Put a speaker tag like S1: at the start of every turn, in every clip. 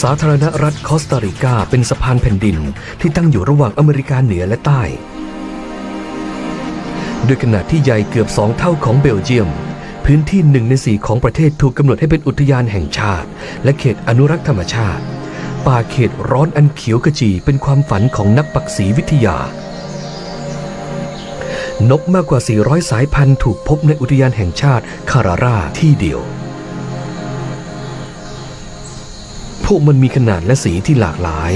S1: สาธารณรัฐคอสตาริกาเป็นสะพานแผ่นดินที่ตั้งอยู่ระหว่างอเมริกาเหนือและใต้ด้วยขนาดที่ใหญ่เกือบสองเท่าของเบลเยียม พื้นที่หนึ่งในสี่ของประเทศถูกกำหนดให้เป็นอุทยานแห่งชาติ และเขตอนุรักษ์ธรรมชาติ ป่าเขตร้อนอันเขียวขจีเป็นความฝันของนักปักษีวิทยา นกมากกว่า 400 สายพันธุ์ถูกพบในอุทยานแห่งชาติคาราราที่เดียว พวกมันมีขนาดและสีที่หลากหลาย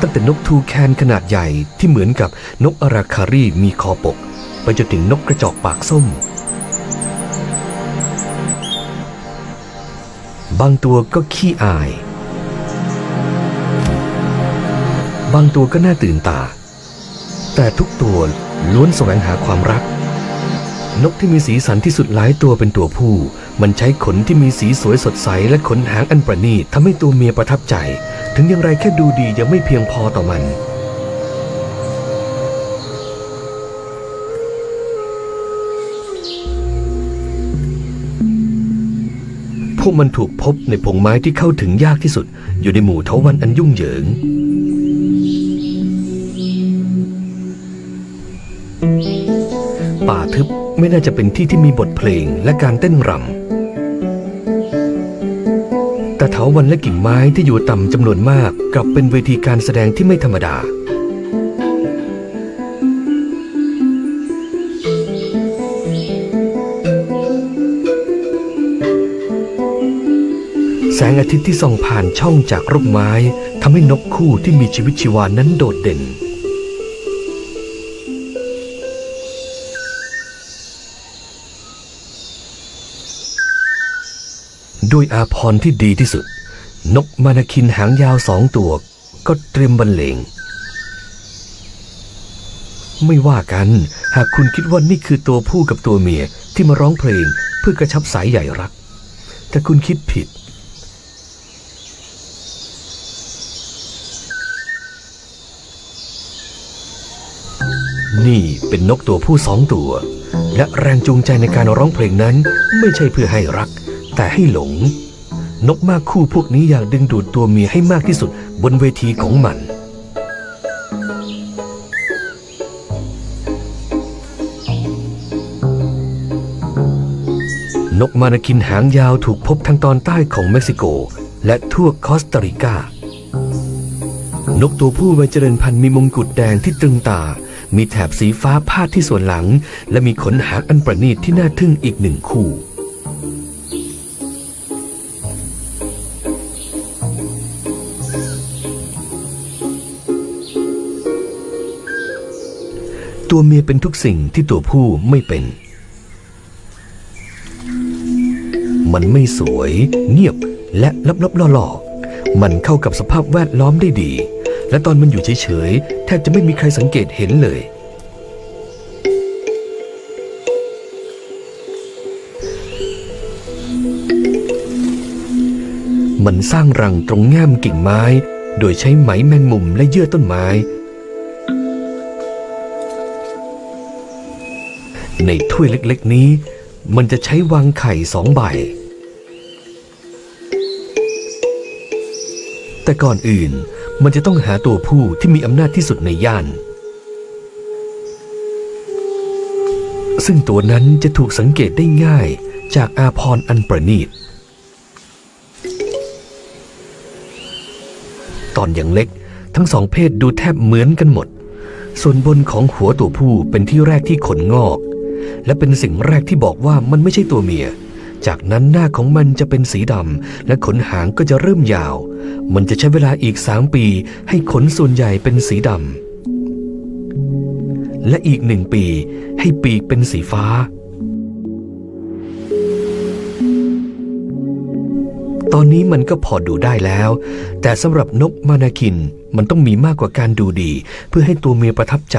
S1: ตั้งแต่นกทูแคนขนาดใหญ่ที่เหมือนกับนกอาราคารีมีคอปก ไปจนถึงนกกระจอกปากส้ม บางตัวก็ขี้อาย บางตัวก็น่าตื่นตา แต่ทุกตัวล้วนแสวงหาความรัก นกที่มีสีสันที่สุดหลายตัวเป็นตัวผู้มันใช้ขนที่มีสีสวยสดใสและขนหางอันประณีตทำให้ตัวเมียประทับใจ ถึงอย่างไรแค่ดูดียังไม่เพียงพอต่อมัน พวกมันถูกพบในพงไม้ที่เข้าถึงยากที่สุด อยู่ในหมู่เถาวันอันยุ่งเหยิงป่าทึบไม่น่าจะเป็นที่ที่มีบทเพลงและการเต้นรำ แต่เถาวันและกิ่งไม้ที่อยู่ต่ำจำนวนมากกลับเป็นเวทีการแสดงที่ไม่ธรรมดา แสงอาทิตย์ที่ส่องผ่านช่องจากร่มไม้ทำให้นกคู่ที่มีชีวิตชีวานั้นโดดเด่น ด้วยอาพรที่ดีที่สุด นกมานาคินหางยาวสองตัว ก็เตรียมบรรเลง ไม่ว่ากัน หากคุณคิดว่านี่คือตัวผู้กับตัวเมียที่มาร้องเพลงเพื่อกระชับสายใหญ่รัก แต่คุณคิดผิดนี่เป็นนกตัวผู้สองตัว และแรงจูงใจในการร้องเพลงนั้นไม่ใช่เพื่อให้รัก แต่ให้หลง นกมากคู่พวกนี้อยากดึงดูดตัวเมียให้มากที่สุดบนเวทีของมัน นกมานาคินหางยาวถูกพบทางตอนใต้ของเม็กซิโก และทั่วคอสตาริกา นกตัวผู้วัยเจริญพันธุ์มีมงกุฎแดงที่ตรึงตา มีแถบสีฟ้าพาดที่ส่วนหลัง และมีขนหางอันประณีตที่น่าทึ่งอีกหนึ่งคู่ ตัวเมียเป็นทุกสิ่งที่ตัวผู้ไม่เป็น มันไม่สวย เงียบและลับๆล่อๆ มันเข้ากับสภาพแวดล้อมได้ดี และตอนมันอยู่เฉยๆ แทบจะไม่มีใครสังเกตเห็นเลย มันสร้างรังตรงง่ามกิ่งไม้ โดยใช้ไหมแมงมุมและเยื่อต้นไม้ ในถ้วยเล็กๆนี้ มันจะใช้วางไข่สองใบ แต่ก่อนอื่นมันจะต้องหาตัวผู้ที่มีอำนาจที่สุดในย่าน ซึ่งตัวนั้นจะถูกสังเกตได้ง่ายจากอาพรอันประณีต ตอนยังเล็กทั้งสองเพศดูแทบเหมือนกันหมด ส่วนบนของหัวตัวผู้เป็นที่แรกที่ขนงอก และเป็นสิ่งแรกที่บอกว่ามันไม่ใช่ตัวเมีย จากนั้นหน้าของมันจะเป็นสีดำและขนหางก็จะเริ่มยาว มันจะใช้เวลาอีกสามปี ให้ขนส่วนใหญ่เป็นสีดำและอีกหนึ่งปี ให้ปีกเป็นสีฟ้า ตอนนี้มันก็พอดูได้แล้ว แต่สำหรับนกมานาคินมันต้องมีมากกว่าการดูดี เพื่อให้ตัวเมียประทับใจ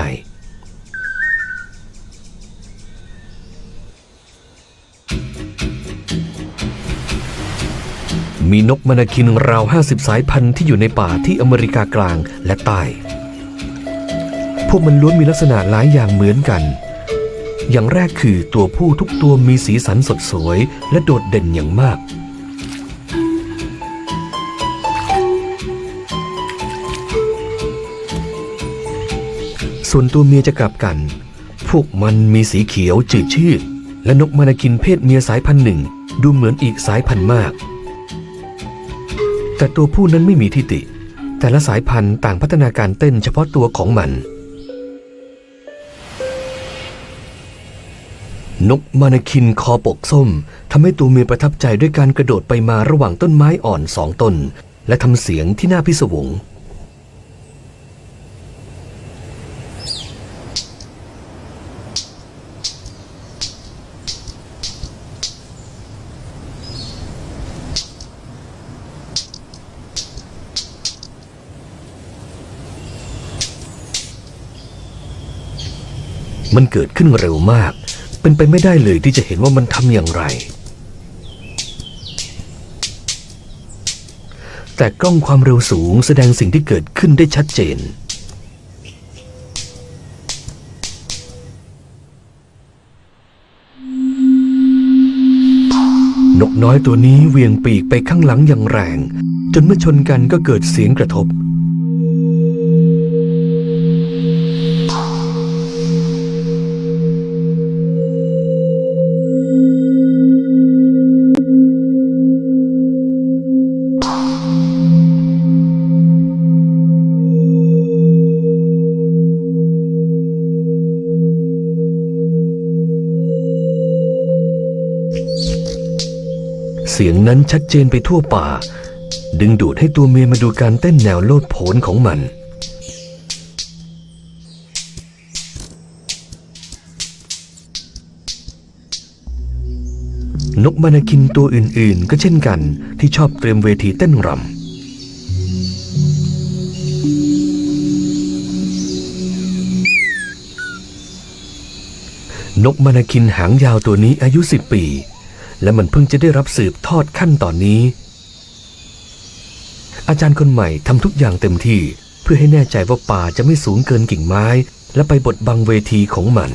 S1: มีนกมนาคินราว 50 สายพันธุ์ที่อยู่ในป่าที่อเมริกากลางและใต้ พวกมันล้วนมีลักษณะหลายอย่างเหมือนกัน อย่างแรกคือตัวผู้ทุกตัวมีสีสันสดสวย และโดดเด่นอย่างมาก ส่วนตัวเมียจะกลับกัน พวกมันมีสีเขียวจืดชืดและนกมนากินเพศเมียสายพันธุ์หนึ่ง ดูเหมือนอีกสายพันธุ์มาก แต่ตัวผู้นั้นไม่มีทิฏฐิแต่ละสายพันธุ์ต่างพัฒนาการเต้นเฉพาะตัวของมัน นกมานาคินคอปกส้มทำให้ตัวเมียประทับใจด้วยการกระโดดไปมาระหว่างต้นไม้อ่อนสองต้น และทำเสียงที่น่าพิศวง มันเกิดขึ้นเร็วมาก เป็นไปไม่ได้เลยที่จะเห็นว่ามันทำอย่างไร แต่กล้องความเร็วสูงแสดงสิ่งที่เกิดขึ้นได้ชัดเจน นกน้อยตัวนี้เวียงปีกไปข้างหลังอย่างแรง จนเมื่อชนกันก็เกิดเสียงกระทบ สียงนั้นชัดเจนไปทั่วป่า ดึงดูดให้ตัวเมียมาดูการเต้นแนวโลดโผนของมันนกมานาคินตัวอื่นๆ ก็เช่นกันที่ชอบเตรียมเวทีเต้นรำ นกมานาคินหางยาวตัวนี้อายุสิบปี และมันเพิ่งจะได้รับสืบทอดขั้นตอนนี้ อาจารย์คนใหม่ทำทุกอย่างเต็มที่เพื่อให้แน่ใจว่าป่าจะไม่สูงเกินกิ่งไม้ และไปบดบังเวทีของมัน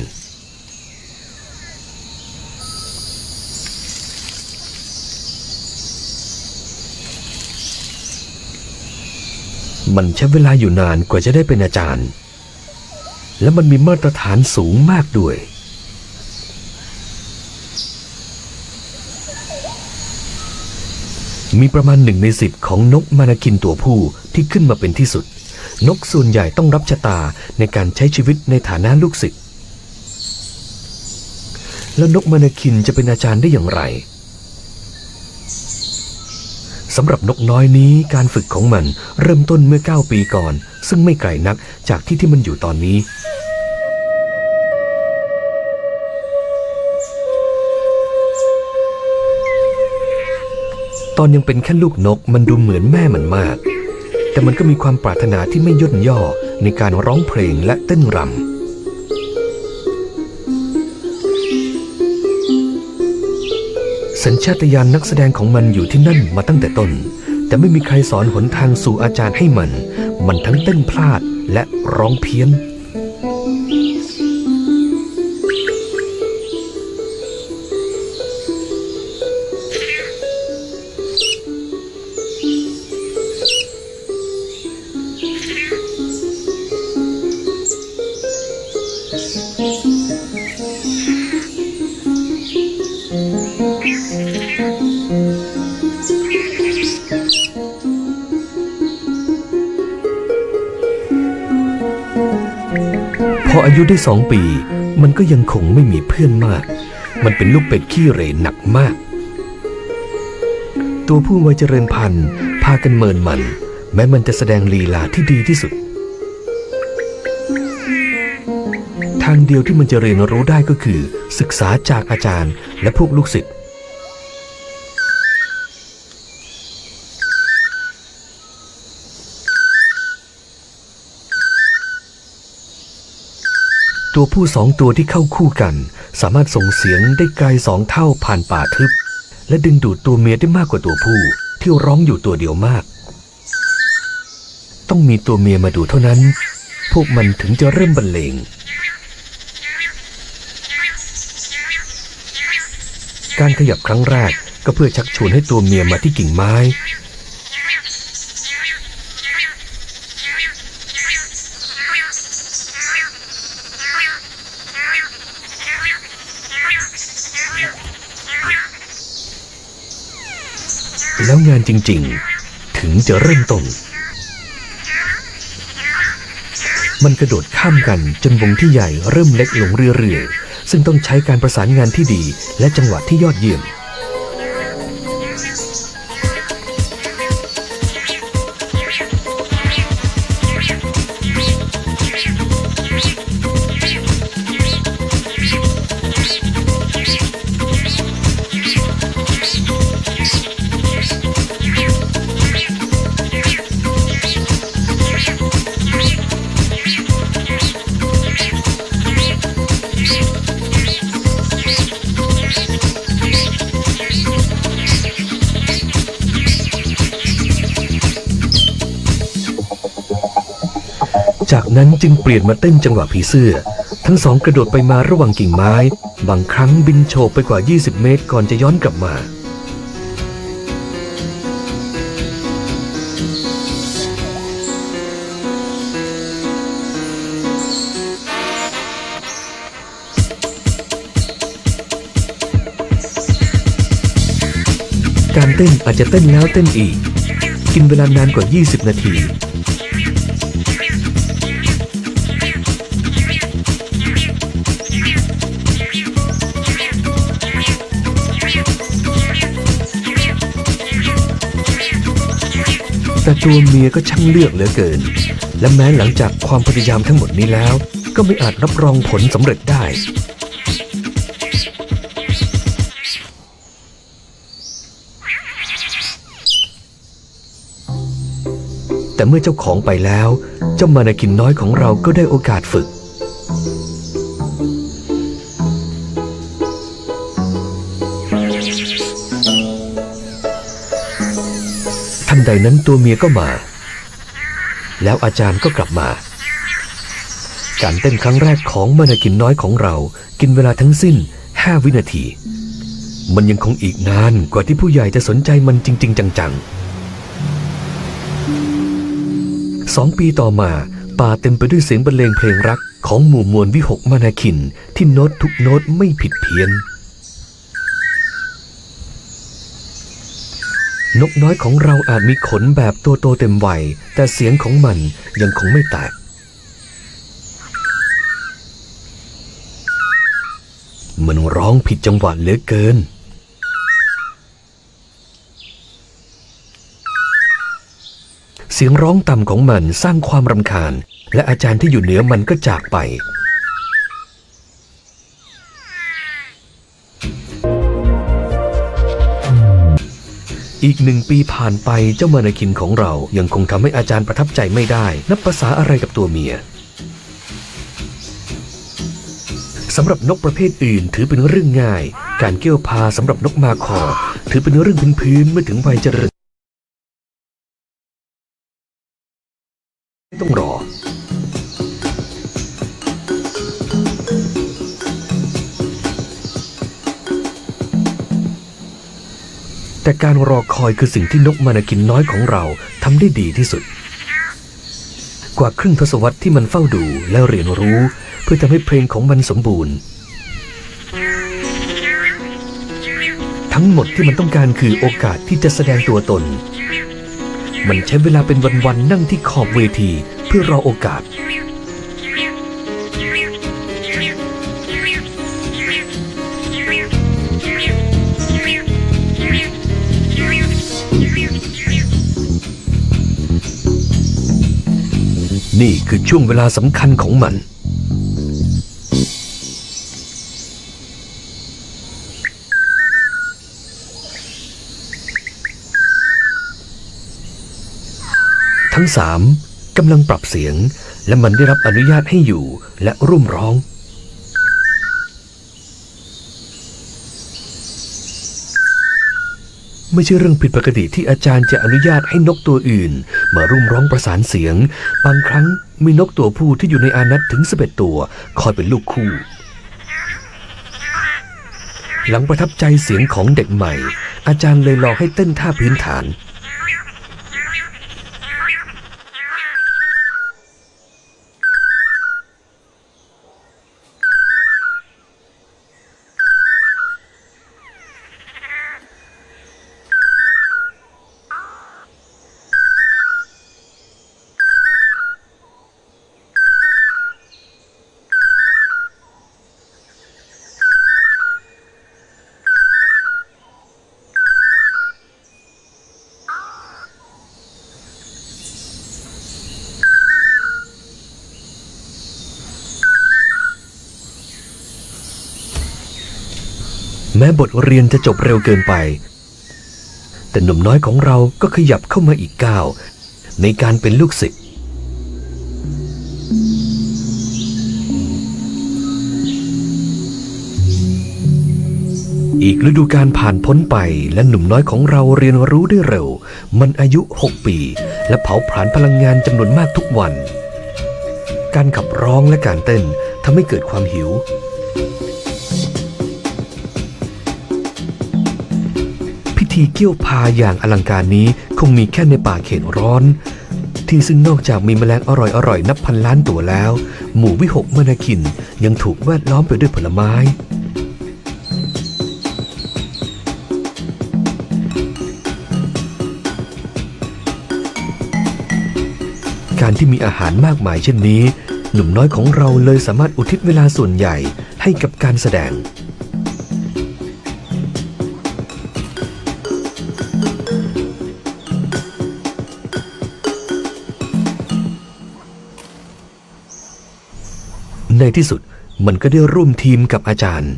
S1: มันใช้เวลาอยู่นานกว่าจะได้เป็นอาจารย์ และมันมีมาตรฐานสูงมากด้วย มีประมาณหนึ่งในสิบของนกมานาคินตัวผู้ที่ขึ้นมาเป็นที่สุด นกส่วนใหญ่ต้องรับชะตาในการใช้ชีวิตในฐานะลูกศิษย์แล้วนกมานาคินจะเป็นอาจารย์ได้อย่างไรสำหรับนกน้อยนี้การฝึกของมันเริ่มต้นเมื่อ 9 ปีก่อน ซึ่งไม่ไกลนักจากที่ที่มันอยู่ตอนนี้ ตอนยังเป็นแค่ลูกนกมันดูเหมือนแม่มันมาก แต่มันก็มีความปรารถนาที่ไม่ย่นย่อในการร้องเพลงและเต้นรำสัญชาตญาณนักแสดงของมันอยู่ที่นั่นมาตั้งแต่ต้น แต่ไม่มีใครสอนหนทางสู่อาจารย์ให้มัน มันทั้งเต้นพลาดและร้องเพี้ยน ออายุได้สองปี มันก็ยังคงไม่มีเพื่อนมาก มันเป็นลูกเป็ดขี้เหร่หนักมาก ตัวผู้วัยเจริญพันธุ์พากันเมินมัน แม้มันจะแสดงลีลาที่ดีที่สุด ทางเดียวที่มันจะเรียนรู้ได้ก็คือ ศึกษาจากอาจารย์และพวกลูกศิษย์ ตัวผู้สองตัวที่เข้าคู่กัน สามารถส่งเสียงได้ไกลสองเท่าผ่านป่าทึบ และดึงดูดตัวเมียได้มากกว่าตัวผู้ที่ร้องอยู่ตัวเดียวมาก ต้องมีตัวเมียมาดูเท่านั้น พวกมันถึงจะเริ่มบรรเลงการขยับครั้งแรกก็เพื่อชักชวนให้ตัวเมียมาที่กิ่งไม้ แล้วงานจริง ๆ ถึงจะเริ่มต้น มันกระโดดข้ามกันจนวงที่ใหญ่เริ่มเล็กลงเรื่อยๆ ซึ่งต้องใช้การประสานงานที่ดีและจังหวะที่ยอดเยี่ยม นั้นจึงเปลี่ยนมาเต้นจังหวะผีเสื้อ ทั้งสองกระโดดไปมาระหว่างกิ่งไม้ บางครั้งบินโฉบไปกว่า 20 เมตรก่อนจะย้อนกลับมาการเต้นอาจจะเต้นแล้วเต้นอีก กินเวลานานกว่า 20 นาที ตัวเมียก็ช่างเลือกเหลือเกิน และแม้หลังจากความพยายามทั้งหมดนี้แล้ว ก็ไม่อาจรับรองผลสำเร็จได้ แต่เมื่อเจ้าของไปแล้ว เจ้ามานาคินน้อยของเราก็ได้โอกาสฝึก ใดนั้นตัวเมียก็มา แล้วอาจารย์ก็กลับมา การเต้นครั้งแรกของมานาคินน้อยของเรา กินเวลาทั้งสิ้น 5 วินาที มันยังคงอีกนานกว่าที่ผู้ใหญ่จะสนใจมันจริง ๆ จังๆสองปีต่อมาป่าเต็มไปด้วยเสียงบรรเลงเพลงรักของหมู่มวลวิหกมานาคินที่โน้ตทุกโน้ตไม่ผิดเพี้ยน นกน้อยของเราอาจมีขนแบบตัวโตเต็มวัยแต่เสียงของมันยังคงไม่แตก มันร้องผิดจังหวะเหลือเกิน เสียงร้องต่ำของมันสร้างความรำคาญ และอาจารย์ที่อยู่เหนือมันก็จากไป อีกหนึ่งปีผ่านไปเจ้ามานาคินของเรายังคงทำให้อาจารย์ประทับใจไม่ได้ นับภาษาอะไรกับตัวเมียสำหรับนกประเภทอื่นถือเป็นเรื่องง่าย การเกี่ยวพาสำหรับนกมาคอ ถือเป็นเรื่องพื้นๆเมื่อถึงวัยเจริญไม่ต้องรอ แต่การรอคอยคือสิ่งที่นกมานาคินน้อยของเราทำได้ดีที่สุด กว่าครึ่งทศวรรษที่มันเฝ้าดูและเรียนรู้ เพื่อทำให้เพลงของมันสมบูรณ์ ทั้งหมดที่มันต้องการคือโอกาสที่จะแสดงตัวตน มันใช้เวลาเป็นวันๆนั่งที่ขอบเวทีเพื่อรอโอกาส นี่คือช่วงเวลาสำคัญของมัน ทั้งสามกำลังปรับเสียงและมันได้รับอนุญาตให้อยู่และร่วมร้อง ไม่ใช่เรื่องผิดปกติที่อาจารย์จะอนุญาตให้นกตัวอื่น มาร่วมร้องประสานเสียง บางครั้งมีนกตัวผู้ที่อยู่ในอานัตถึง11ตัว คอยเป็นลูกคู่ หลังประทับใจเสียงของเด็กใหม่ อาจารย์เลยลองให้เต้นท่าพื้นฐาน แม้บทเรียนจะจบเร็วเกินไป แต่หนุ่มน้อยของเราก็ขยับเข้ามาอีกก้าวในการเป็นลูกศิษย์อีกฤดูการผ่านพ้นไปและหนุ่มน้อยของเราเรียนรู้ได้เร็ว มันอายุ 6 ปี และเผาผลาญพลังงานจำนวนมากทุกวัน การขับร้องและการเต้นทำให้เกิดความหิว ธีเกี่ยวพาอย่างอลังการนี้คงมีแค่ในป่าเขตร้อน ที่ซึ่งนอกจากมีแมลงอร่อยๆ นับพันล้านตัวแล้ว หมู่วิหกมนาคินยังถูกแวดล้อมไปด้วยผลไม้ การที่มีอาหารมากมายเช่นนี้ หนุ่มน้อยของเราเลยสามารถอุทิศเวลาส่วนใหญ่ให้กับการแสดง ที่สุดมันก็ได้ร่วมทีมกับอาจารย์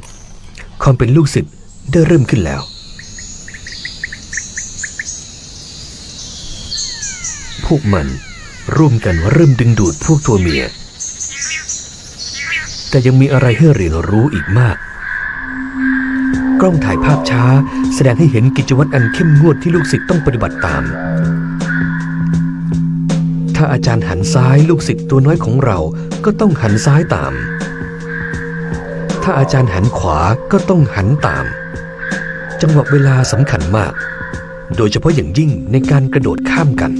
S1: ความเป็นลูกศิษย์ได้เริ่มขึ้นแล้ว พวกมันร่วมกันเริ่มดึงดูดพวกตัวเมีย แต่ยังมีอะไรให้เรียนรู้อีกมาก กล้องถ่ายภาพช้าแสดงให้เห็นกิจวัตรอันเข้มงวดที่ลูกศิษย์ต้องปฏิบัติตาม ถ้าอาจารย์หันซ้ายลูกศิษย์ตัวน้อยของเรา ก็ต้องหันซ้ายตาม ถ้าอาจารย์หันขวาก็ต้องหันตาม จังหวะเวลาสำคัญมาก โดยเฉพาะอย่างยิ่งในการกระโดดข้ามกัน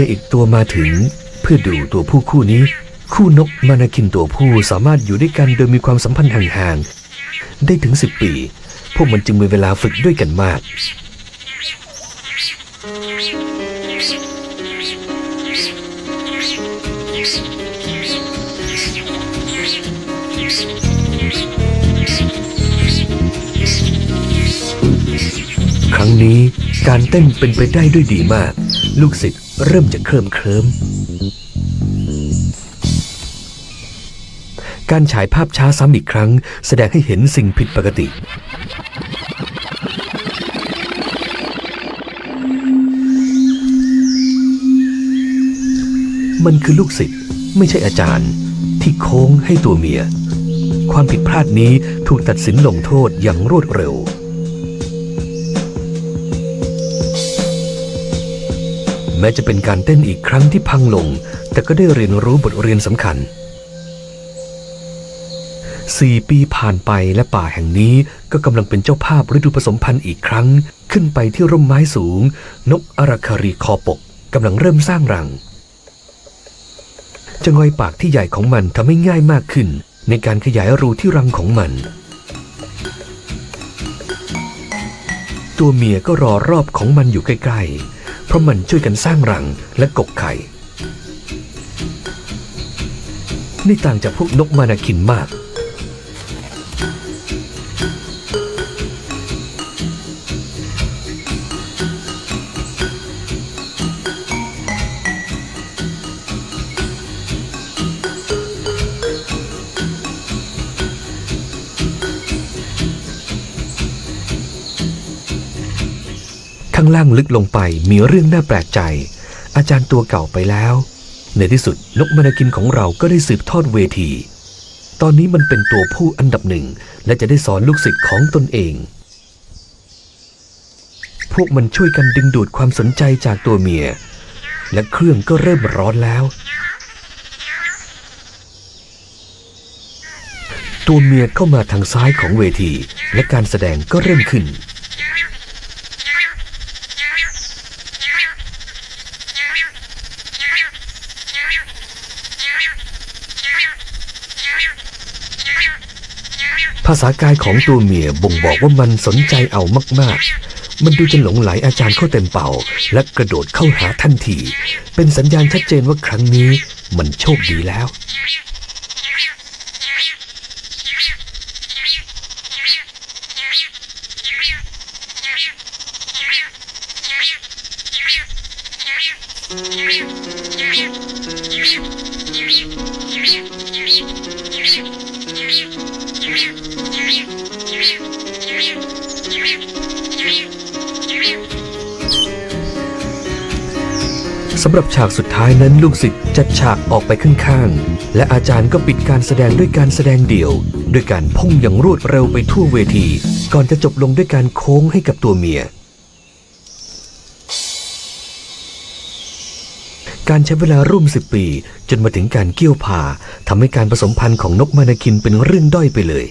S1: ตัวเอีกตัวมาถึง เพื่อดูตัวผู้คู่นี้ คู่นกมานาคินตัวผู้สามารถอยู่ด้วยกันโดยมีความสัมพันธ์ห่างๆได้ถึง10ปี พวกมันจึงมีเวลาฝึกด้วยกันมากครั้งนี้การเต้นเป็นไปได้ด้วยดีมาก ลูกศิษย์ เริ่มจะเคลิมเคลิมการฉายภาพช้าซ้ำอีกครั้ง แสดงให้เห็นสิ่งผิดปกติ มันคือลูกศิษย์ไม่ใช่อาจารย์ ที่โค้งให้ตัวเมีย ความผิดพลาดนี้ถูกตัดสินลงโทษอย่างรวดเร็ว แม้จะเป็นการเต้นอีกครั้งที่พังลง แต่ก็ได้เรียนรู้บทเรียนสำคัญสี่ปีผ่านไปและป่าแห่งนี้ก็กำลังเป็นเจ้าภาพฤดูผสมพันธุ์อีกครั้ง ขึ้นไปที่ร่มไม้สูง นกอาราคารีคอปกกำลังเริ่มสร้างรังจะงอยปากที่ใหญ่ของมันทำให้ง่ายมากขึ้น ในการขยายรูที่รังของมัน ตัวเมียก็รอรอบของมันอยู่ใกล้ๆ เพราะมันช่วยกันสร้างรังและกกไข่ นี่ต่างจากพวกนกมานาคินมาก ล่างลึกลงไปมีเรื่องน่าแปลกใจ อาจารย์ตัวเก่าไปแล้ว ในที่สุดนกมนาคินของเราก็ได้สืบทอดเวที ตอนนี้มันเป็นตัวผู้อันดับหนึ่ง และจะได้สอนลูกศิษย์ของตนเอง พวกมันช่วยกันดึงดูดความสนใจจากตัวเมีย และเครื่องก็เริ่มร้อนแล้ว ตัวเมียเข้ามาทางซ้ายของเวที และการแสดงก็เริ่มขึ้น ภาษากายของตัวเมียบ่งบอกว่ามันสนใจเอามากๆ มันดูจะหลงไหลอาจารย์เข้าเต็มเป่า และกระโดดเข้าหาทันที เป็นสัญญาณชัดเจนว่าครั้งนี้มันโชคดีแล้วสำหรับฉากสุดท้ายนั้นลูกศิษย์จัดฉากออกไปข้างๆ และอาจารย์ก็ปิดการแสดงด้วยการแสดงเดี่ยวด้วยการพุ่งอย่างรวดเร็วไปทั่วเวที ก่อนจะจบลงด้วยการโค้งให้กับตัวเมีย การใช้เวลาร่วมสิบปี จนมาถึงการเกี่ยวพาทำให้การผสมพันธุ์ของนกมานาคินเป็นเรื่องด้อยไปเลย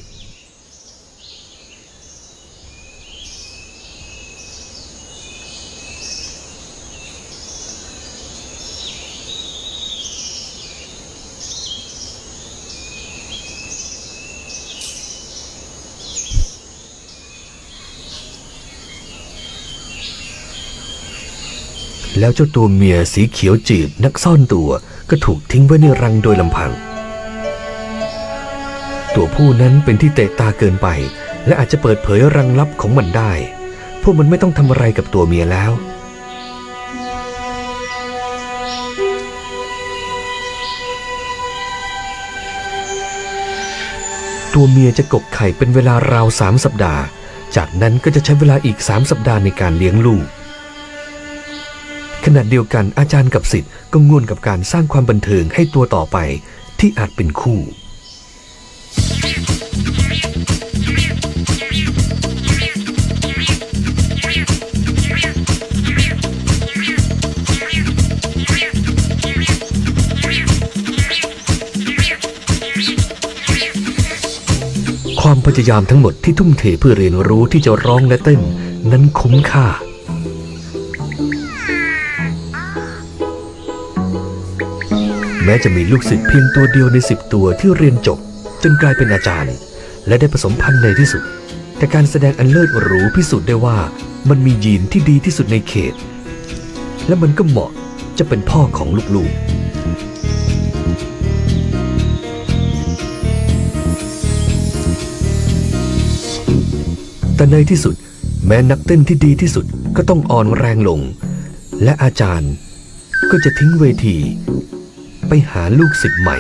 S1: แล้วเจ้าตัวเมียสีเขียวจืดนักซ่อนตัวก็ถูกทิ้งไว้ในรังโดยลำพัง ตัวผู้นั้นเป็นที่เตะตาเกินไป และอาจจะเปิดเผยรังลับของมันได้ พวกมันไม่ต้องทำอะไรกับตัวเมียแล้ว ตัวเมียจะกกไข่เป็นเวลาราวสามสัปดาห์ จากนั้นก็จะใช้เวลาอีกสามสัปดาห์ในการเลี้ยงลูก ณะเดียวกันอาจารย์กับสิทธิ์ก็ง่วนกับการสร้างความบันเทิงให้ตัวต่อไปที่อาจเป็นคู่ ความพยายามทั้งหมดที่ทุ่มเทเพื่อเรียนรู้ที่จะร้องและเต้น นั้นคุ้มค่า ม้จะมีลูกศิษย์เพียงตัวเดียวในสิบตัวที่เรียนจบ จนกลายเป็นอาจารย์ และได้ผสมพันธุ์ในที่สุด แต่การแสดงอันเลิศหรูพิสูจน์ได้ว่า มันมียีนที่ดีที่สุดในเขต และมันก็เหมาะจะเป็นพ่อของลูกๆแต่ในที่สุด แม้นักเต้นที่ดีที่สุดก็ต้องอ่อนแรงลง และอาจารย์ก็จะทิ้งเวที ไปหาลูกศิษย์ใหม่